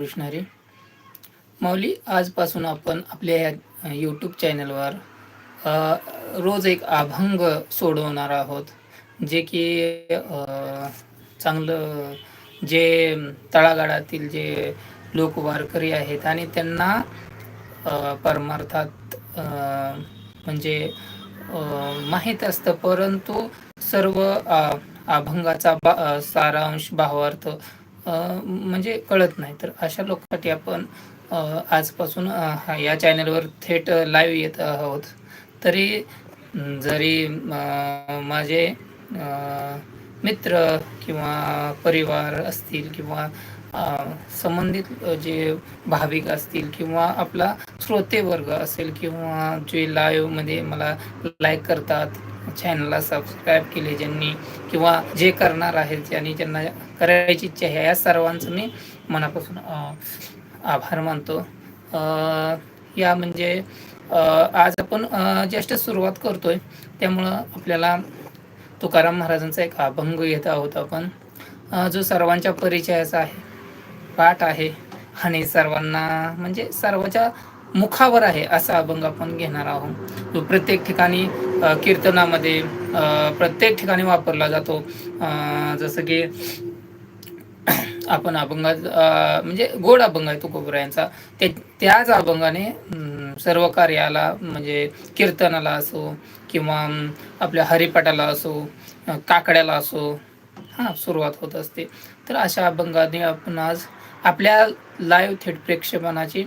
कृष्णारे माऊली आजपासून आपण आपल्या ह्या यूट्यूब चॅनलवर रोज एक अभंग सोडवणार आहोत. जे की चांगलं जे तळागाळातील जे लोक वारकरी आहेत आणि त्यांना परमार्थात म्हणजे माहीत असतं. परंतु सर्व अभंगाचा बा सारांश भावार्थ म्हणजे कळत नाही. तर अशा लोकांसाठी आपण आजपासून या चॅनलवर थेट लाईव्ह येत आहोत. तरी जरी माझे मित्र किंवा परिवार असतील किंवा संबंधित जे भाविक असतील किंवा आपला श्रोते वर्ग असेल किंवा जे लाईव्हमध्ये मला लाईक करतात चॅनलला सबस्क्राईब केले ज्यांनी किंवा जे करणार आहेत ज्यांनी ज्यांना करायची इच्छा आहे या सर्वांचं मी मनापासून आभार मानतो. या म्हणजे आज आपण जस्ट सुरुवात करतोय. त्यामुळं आपल्याला तुकाराम महाराजांचा एक अभंग घेत आहोत आपण. जो सर्वांच्या परिचयाचा आहे पाठ आहे आणि सर्वांना म्हणजे सर्वांच्या मुखावर आहे असा अभंग आपण घेणार आहोत. तो प्रत्येक ठिकाणी कीर्तनामध्ये प्रत्येक ठिकाणी वापरला जातो. जसं की आपण अभंगात म्हणजे गोड अभंग आहे तुकोबरायांचा ते त्याच अभंगाने सर्व कार्याला म्हणजे कीर्तनाला असो किंवा आपल्या हरिपाठाला असो काकड्याला असो हां सुरुवात होत असते. तर अशा अभंगाने आपण आज आपल्या लाईव्ह थेट प्रेक्षेपणाची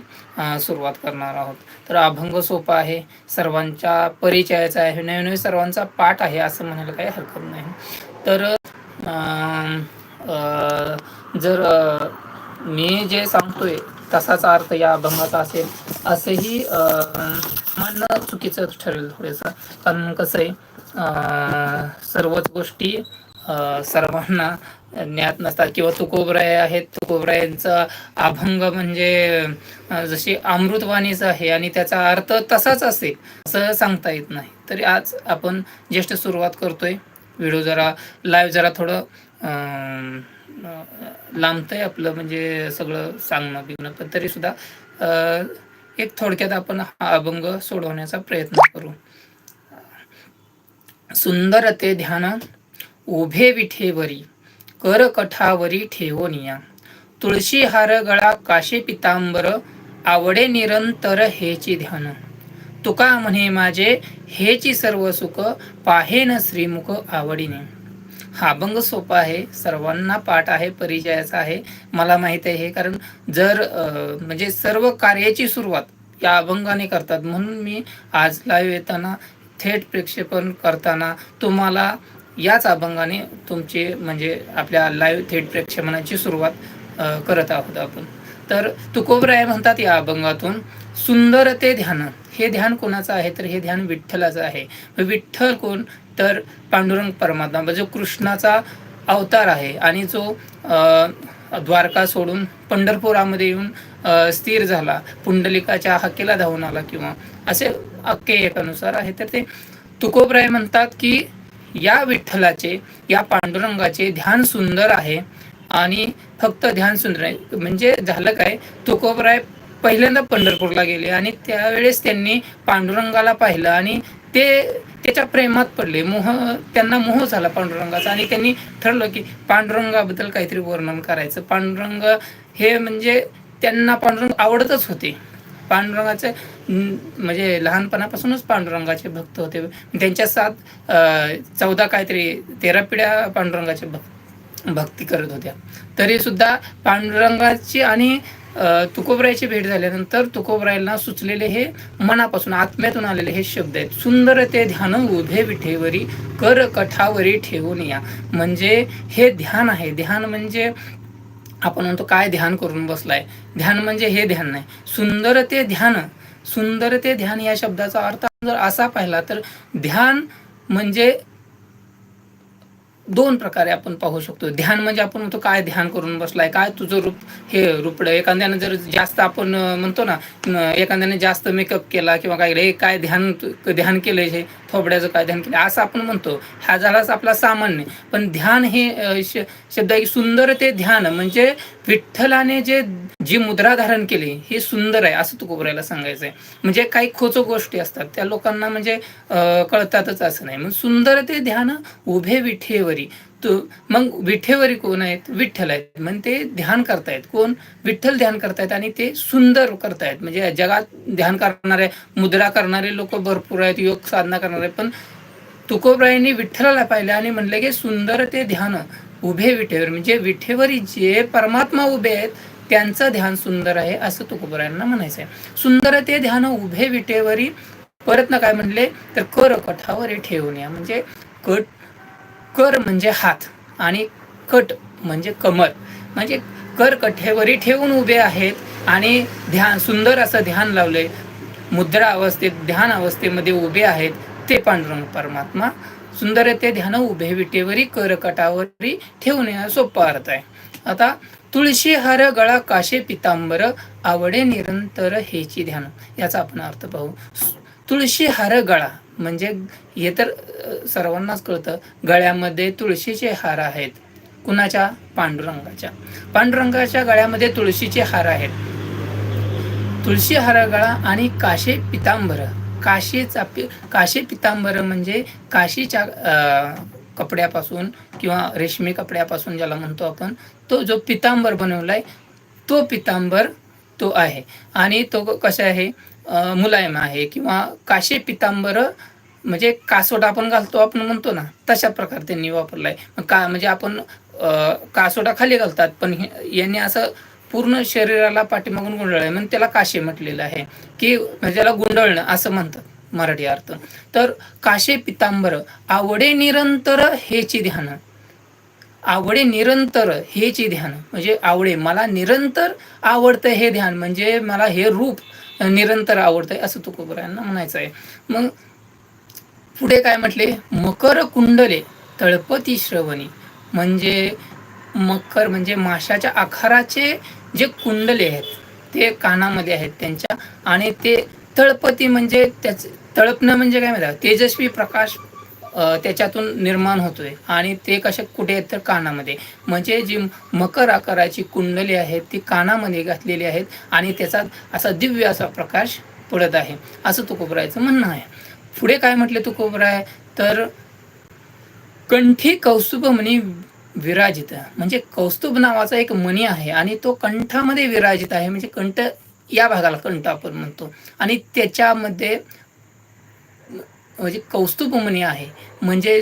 सुरुवात करणार आहोत. तर अभंग सोपा आहे सर्वांच्या परिचयाचा आहे नवीन नवीन सर्वांचा पाठ आहे असं म्हणायला काही हरकत नाही. तर अं, जर मी जे सांगतोय तसाच अर्थ या अभंगाचा असेल असंही म्हणणं चुकीचं ठरेल थोडंसं. कारण कसं आहे सर्वच गोष्टी सर्वांना ज्ञात नसतात. किंवा तुकोबराय आहेत. तुकोबरायांचा अभंग म्हणजे जशी अमृतवाणीच आहे आणि त्याचा अर्थ तसाच असेल असं सांगता येत नाही. तरी आज आपण ज्येष्ठ सुरुवात करतोय. व्हिडिओ जरा लाईव्ह जरा थोडं लांबतंय आपलं म्हणजे सगळं सांगणं बिगणं पण तरीसुद्धा सुद्धा एक थोडक्यात आपण हा अभंग सोडवण्याचा प्रयत्न करू. सुंदर ते ध्यान उभे विठेवरी कर कठावरी ठेवोनिया तुळशी हार गळा काशी पितांबर आवडे निरंतर हेची ध्यान. तुका म्हणे माझे हेची सर्व सुख पाहेन श्रीमुख आवडीने. हा अभंग सोपा आहे सर्वांना पाठ आहे परिचयाचा आहे. मला माहीत आहे हे कारण जर म्हणजे सर्व कार्याची सुरुवात या अभंगाने करतात. म्हणून मी आज लाईव्ह येताना थेट प्रक्षेपण करताना तुम्हाला याच अभंगाने तुमचे म्हणजे आपल्या लाईव्ह थेट प्रक्षेपणाची सुरुवात करत आहोत आपण. तर तुकोबराय म्हणतात या अभंगातून सुंदर ते ध्यान. हे ध्यान कोणाचं आहे? तर हे ध्यान विठ्ठलाचं आहे. विठ्ठल कोण? तर पांडुरंग परमात्मा म्हणजे जो कृष्णाचा अवतार आहे आणि जो द्वारका सोडून पंढरपुरामध्ये येऊन स्थिर झाला पुंडलिकाच्या हक्केला धावून आला किंवा असे अक्के एकानुसार आहे. तर ते तुकोबराय म्हणतात की या विठ्ठलाचे या पांडुरंगाचे ध्यान सुंदर आहे. आणि फक्त ध्यान सुंदर आहे म्हणजे झालं काय तुकोबराय पहिल्यांदा पंढरपूरला गेले आणि त्यावेळेस त्यांनी पांडुरंगाला पाहिलं आणि ते त्याच्या प्रेमात पडले. मोह त्यांना मोह झाला पांडुरंगाचा आणि त्यांनी ठरलं की पांडुरंगाबद्दल काहीतरी वर्णन करायचं. पांडुरंग हे म्हणजे त्यांना पांडुरंग आवडतच होते. पांडुरंगाचे म्हणजे लहानपणापासूनच पांडुरंगाचे भक्त होते. त्यांच्या सात चौदा काहीतरी तेरा पिढ्या पांडुरंगाचे भक्त भक्ती करत होत्या. तरी सुद्धा पांडुरंगाची आणि तुकोबरायची भेट झाल्यानंतर तुकोबरायला सुचलेले हे मनापासून आत्म्यातून आलेले हे शब्द आहेत. सुंदर ते ध्यान उभे विठेवरी कर कठावरी ठेवून या. म्हणजे हे ध्यान आहे. ध्यान म्हणजे आपण म्हणतो काय ध्यान करून बसलाय? ध्यान म्हणजे हे ध्यान नाही. सुंदर ते ध्यान सुंदर ते ध्यान या शब्दाचा अर्थ जर असा पाहिला तर ध्यान म्हणजे दोन प्रकारे आपण पाहू शकतो. ध्यान म्हणजे आपण म्हणतो काय ध्यान करून बसलाय काय तुझं रूप हे रुपड. एखाद्यानं जर जास्त आपण म्हणतो ना एखाद्याने जास्त मेकअप केला किंवा काय हे काय ध्यान ध्यान केलंय हे थोबड्याचं काय ध्यान केलं असं आपण म्हणतो. हा झालाच आपला सामान्य. पण ध्यान हे शब्द आहे की सुंदर ते ध्यान. म्हणजे विठ्ठलाने जे जी मुद्रा धारण केली हे सुंदर आहे असं तुकोबऱ्याला सांगायचं आहे म्हणजे काही खोचो गोष्टी असतात त्या लोकांना म्हणजे कळतातच असं नाही. मग सुंदर ते ध्यान उभे विठेवरी. तो मग विठेवरी कोण आहेत? विठ्ठल आहेत. मग ते ध्यान करतायत. कोण? विठ्ठल ध्यान करतायत आणि ते सुंदर करतायत. म्हणजे जगात ध्यान करणारे मुद्रा करणारे लोक भरपूर आहेत योग साधना करणारे. पण तुकोबरायांनी विठ्ठलाला पाहिलं आणि म्हणले की सुंदर ते ध्यान उभे विठेवर म्हणजे विठेवरी जे परमात्मा उभे आहेत त्यांचं ध्यान सुंदर आहे असं तुकोबरायांना म्हणायचं आहे. सुंदर ते ध्यान उभे विठेवरी परत ना काय म्हणले तर कर कठावरी ठेवून या. म्हणजे कट कर म्हणजे हात आणि कट म्हणजे कमर. म्हणजे कर कठेवरी ठेवून उभे आहेत आणि ध्यान सुंदर असं ध्यान लावलंय. मुद्रा अवस्थेत ध्यान अवस्थेमध्ये उभे आहेत ते पांडुरंग परमात्मा सुंदर ते ध्यान उभे विटेवरी करकटावरी ठेवणे सोपा अर्थ आहे. आता तुळशी हर गळा काशे पितांबर आवडे निरंतर हेची ध्यान. याचा आपण अर्थ पाहू. तुळशी हर गळा म्हणजे हे तर सर्वांनाच कळतं. गळ्यामध्ये तुळशीचे हार आहेत. कुणाच्या? पांडुरंगाच्या. पांडुरंगाच्या गळ्यामध्ये तुळशीचे हार आहेत. तुळशी हार गळा आणि काशे पितांबर. काशीचा पि पितांबर म्हणजे काशीच्या कपड्यापासून किंवा रेशमी कपड्यापासून ज्याला म्हणतो आपण तो जो पितांबर बनवलाय तो पितांबर तो आहे. आणि तो कसा आहे? मुलायम आहे किंवा काशी पितांबर म्हणजे कासोटा आपण घालतो आपण म्हणतो ना तशा प्रकारे त्यांनी वापरलाय. मग का म्हणजे आपण कासोडा कासोटा खाली घालतात पण यांनी असं पूर्ण शरीराला पाठीमागून गुंडाळलं म्हणून त्याला काशे म्हटलेलं आहे की म्हणजे त्याला गुंडळणं असं म्हणतात मराठी अर्थ. तर काशे पितांबर आवडे निरंतर हेची ध्यान. आवडे निरंतर हेची ध्यान. म्हणजे आवडे मला निरंतर आवडतं हे ध्यान. म्हणजे मला हे रूप निरंतर आवडतंय असं तुकोबरायांना म्हणायचं आहे. मग पुढे काय म्हटले? मकर कुंडले तळपती श्रवणी. म्हणजे मकर म्हणजे माशाच्या आकाराचे जे कुंडले आहेत ते कानामध्ये आहेत त्यांच्या आणि ते तळपती म्हणजे त्याच तळपणं म्हणजे काय माहिती तेजस्वी प्रकाश त्याच्यातून निर्माण होतोय आणि ते कशा कुठे आहेत? तर कानामध्ये. म्हणजे जी मकर आकाराची कुंडली आहेत ती कानामध्ये घातलेली आहेत आणि त्याचा असा दिव्य असा प्रकाश पडत आहे. असं तुकोबरायचं म्हणणं आहे. पुढे काय म्हटले तुकोबराय? तर कंठी कौस्तुभ म्हणे विराजित म्हणजे कौस्तुभ नावाचा एक मणी आहे आणि तो कंठामध्ये विराजित आहे. म्हणजे कंठ या भागाला कंठ आपण म्हणतो. आणि त्याच्यामध्ये म्हणजे कौस्तुभ मणी आहे. म्हणजे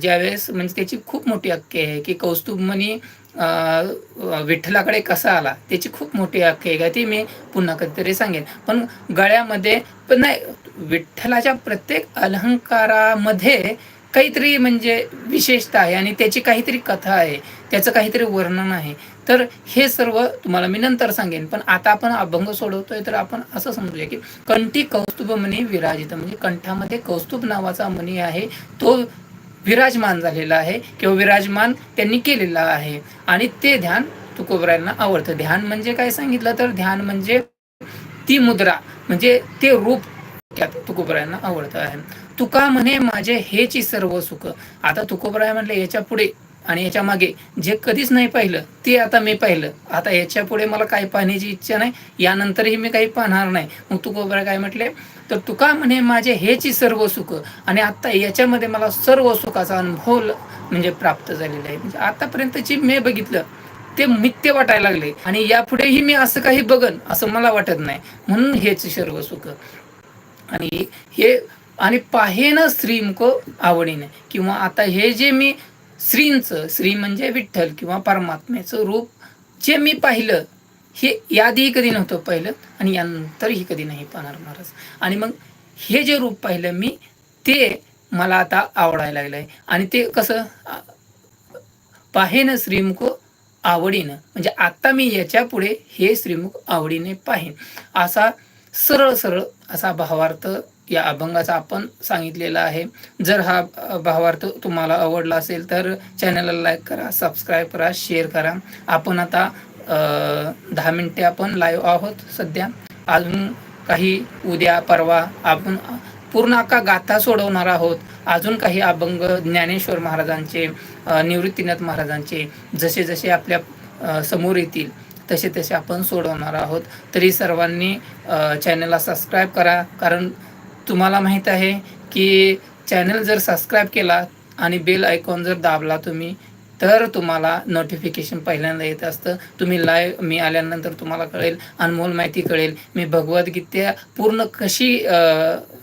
ज्यावेळेस म्हणजे त्याची खूप मोठी अक्की आहे की कौस्तुभ मणी अं, विठ्ठलाकडे कसा आला त्याची खूप मोठी अक्की आहे. का ती मी पुन्हा कधीतरी सांगेन. पण गळ्यामध्ये पण नाही विठ्ठलाच्या प्रत्येक अलंकारामध्ये काहीतरी म्हणजे विशेषता आहे आणि त्याची काहीतरी कथा आहे त्याचं काहीतरी वर्णन आहे. तर हे सर्व तुम्हाला मी नंतर सांगेन. पण आता आपण अभंग सोडवतोय तर आपण असं समजूया की कंठी कौस्तुभ मणी विराजित. म्हणजे कंठामध्ये कौस्तुभ नावाचा मणी आहे. तो विराजमान झालेला आहे किंवा विराजमान त्यांनी केलेला आहे. आणि ते ध्यान तुकोबरायांना आवडतं. ध्यान म्हणजे काय सांगितलं तर ध्यान म्हणजे ती मुद्रा म्हणजे ते रूप त्यात तुकोबरायांना आवडतं आहे. तुका म्हणे माझे हेची सर्व सुख. आता तुकोबराय म्हणले याच्यापुढे आणि याच्या मागे जे कधीच नाही पाहिलं ते आता मी पाहिलं. आता याच्यापुढे मला काही पाहण्याची इच्छा नाही यानंतरही मी काही पाहणार नाही. मग तुकोबराय काय म्हटले तर तुका म्हणे माझे हेची सर्व सुख आणि आता याच्यामध्ये मला सर्व सुखाचा अनुभव म्हणजे प्राप्त झालेला आहे. म्हणजे आतापर्यंतची मी बघितलं ते मिथ्य वाटायला लागले. आणि यापुढेही मी असं काही बघन असं मला वाटत नाही. म्हणून हेच सर्व सुख. आणि हे आणि पाहेन श्रीमको आवडीने. किंवा आता हे जे मी श्रींचं श्री म्हणजे विठ्ठल किंवा परमात्म्याचं रूप जे मी पाहिलं हे यादी कधी नव्हतं पाहिलं आणि यानंतरही कधी नाही पाहणार महाराज. आणि मग हे जे रूप पाहिलं मी ते मला आता आवडायला लागलं आहे आणि ते कसं? पाहेन श्रीमुख आवडीनं. म्हणजे आता मी याच्यापुढे हे श्रीमुख आवडीने पाहेन. असा सरळ सरळ असा भावार्थ या अभंगाचा आपण सांगितलेला आहे. जर हा भावार्थ तुम्हाला आवडला असेल तर चॅनलला लाईक करा सबस्क्राईब करा शेअर करा. आपण आता दहा मिनटे आपण लाईव्ह आहोत सध्या. अजून काही उद्या परवा आपण पूर्ण अख्खा गाथा सोडवणार आहोत. अजून काही अभंग ज्ञानेश्वर महाराजांचे निवृत्तीनाथ महाराजांचे जसे जसे आपल्यासमोर येतील तसे तसे आपण सोडवणार आहोत. तरी सर्वांनी चॅनलला सबस्क्राईब करा. कारण तुम्हाला माहीत आहे की चॅनल जर सबस्क्राईब केला आणि बेल आयकॉन जर दाबला तुम्ही तर तुम्हाला नोटिफिकेशन पहिल्यांदा येत असतं. तुम्ही लाईव्ह मी आल्यानंतर तुम्हाला कळेल अनमोल माहिती कळेल. मी भगवद्गीता पूर्ण कशी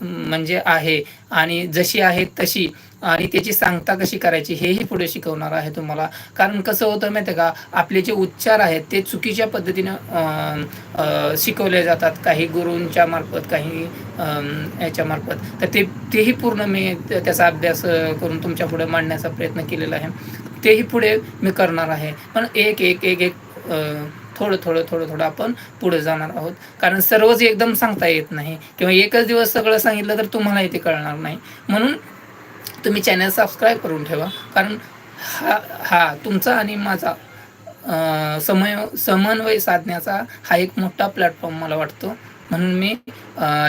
म्हणजे आहे आणि जशी आहे तशी आणि त्याची सांगता कशी करायची हेही पुढे शिकवणार आहे तुम्हाला. कारण कसं होतं माहिती आहे का आपले जे उच्चार आहेत ते चुकीच्या पद्धतीनं शिकवले जातात. काही गुरूंच्या मार्फत काही अं, तर ते तेही पूर्ण मी त्याचा अभ्यास करून तुमच्यापुढे मांडण्याचा प्रयत्न केलेला आहे. तेही पुढे मी करणार आहे. पण एक एक एक एक थोडं थोडं थोडं थोडं आपण पुढे जाणार आहोत. कारण सर्वच एकदम सांगता येत नाही. किंवा एकच दिवस सगळं सांगितलं तर तुम्हाला ते कळणार नाही. म्हणून तुम्ही चॅनल सबस्क्राईब करून ठेवा. कारण हा हा तुमचा आणि माझा समय समन्वय साधण्याचा हा एक मोठा प्लॅटफॉर्म मला वाटतो. म्हणून मी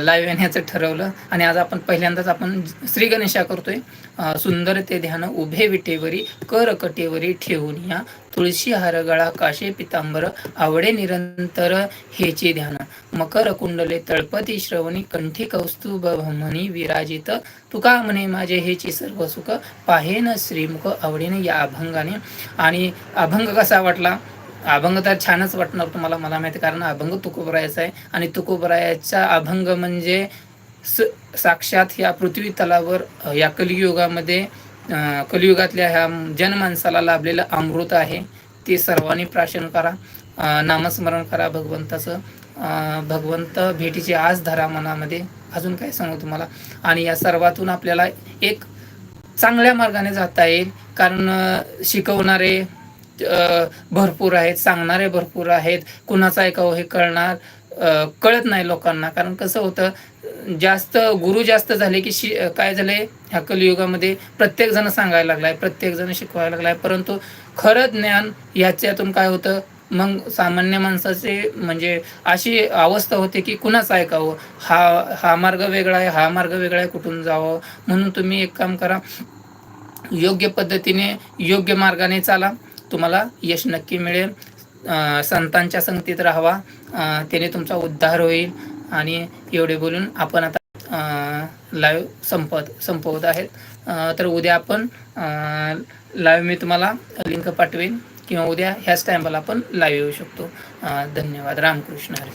लाईव्ह येण्याचं ठरवलं. आणि आज आपण पहिल्यांदाच आपण श्री गणेशा करतोय. सुंदर ते ध्यान उभे विटेवरी कर कटेवरी ठेवून या. तुळशी हरगळा काशे पितांबर आवडे निरंतर हेचे ध्यान. मकर कुंडले तळपती श्रवणी कंठी कौस्तुभ म्हणी विराजित. तुका म्हणे माझे हेची सर्व सुख पाहेन श्रीमुख आवडीने या अभंगाने. आणि अभंग कसा वाटला? अभंग तर छानच वाटणार तुम्हाला मला माहिती कारण अभंग तुकोबरायाचा आहे. आणि तुकोबरायाचा अभंग म्हणजे स साक्षात ह्या पृथ्वी तलावर या कलियुगामध्ये कलियुगातल्या ह्या जनमानसाला लाभलेलं अमृत आहे. ते सर्वांनी प्राशन करा नामस्मरण करा भगवंताचं. भगवंत भेटीची आज धरा मनामध्ये. अजून काय सांगू तुम्हाला? आणि या सर्वातून आपल्याला एक चांगल्या मार्गाने जाता येईल कारण शिकवणारे भरपूर आहेत सांगणारे भरपूर आहेत. कुणाचं ऐकावं हे कळणार कळत नाही लोकांना. कारण कसं होतं जास्त गुरु जास्त झाले की शि काय झाले? ह्या कलियुगामध्ये प्रत्येकजण सांगायला लागलाय प्रत्येकजण शिकवायला लागलाय. परंतु खरं ज्ञान ह्याच्यातून काय होतं? मग सामान्य माणसाचे म्हणजे अशी अवस्था होते की कुणाचं ऐकावं? हा हा मार्ग वेगळा आहे हा मार्ग वेगळा आहे कुठून जावं? म्हणून तुम्ही एक काम करा योग्य पद्धतीने योग्य मार्गाने चाला. तुम्हाला यश नक्की मिळेल. संतांच्या संगतीत राहावा. त्याने तुमचा उद्धार होईल. आणि एवढे बोलून आपण आता लाईव्ह संपत संपवत आहेत. तर उद्या आपण लाईव्ह मी तुम्हाला लिंक पाठवेन. किंवा उद्या ह्याच टायमाला आपण लाईव्ह येऊ शकतो. धन्यवाद. रामकृष्ण हरी.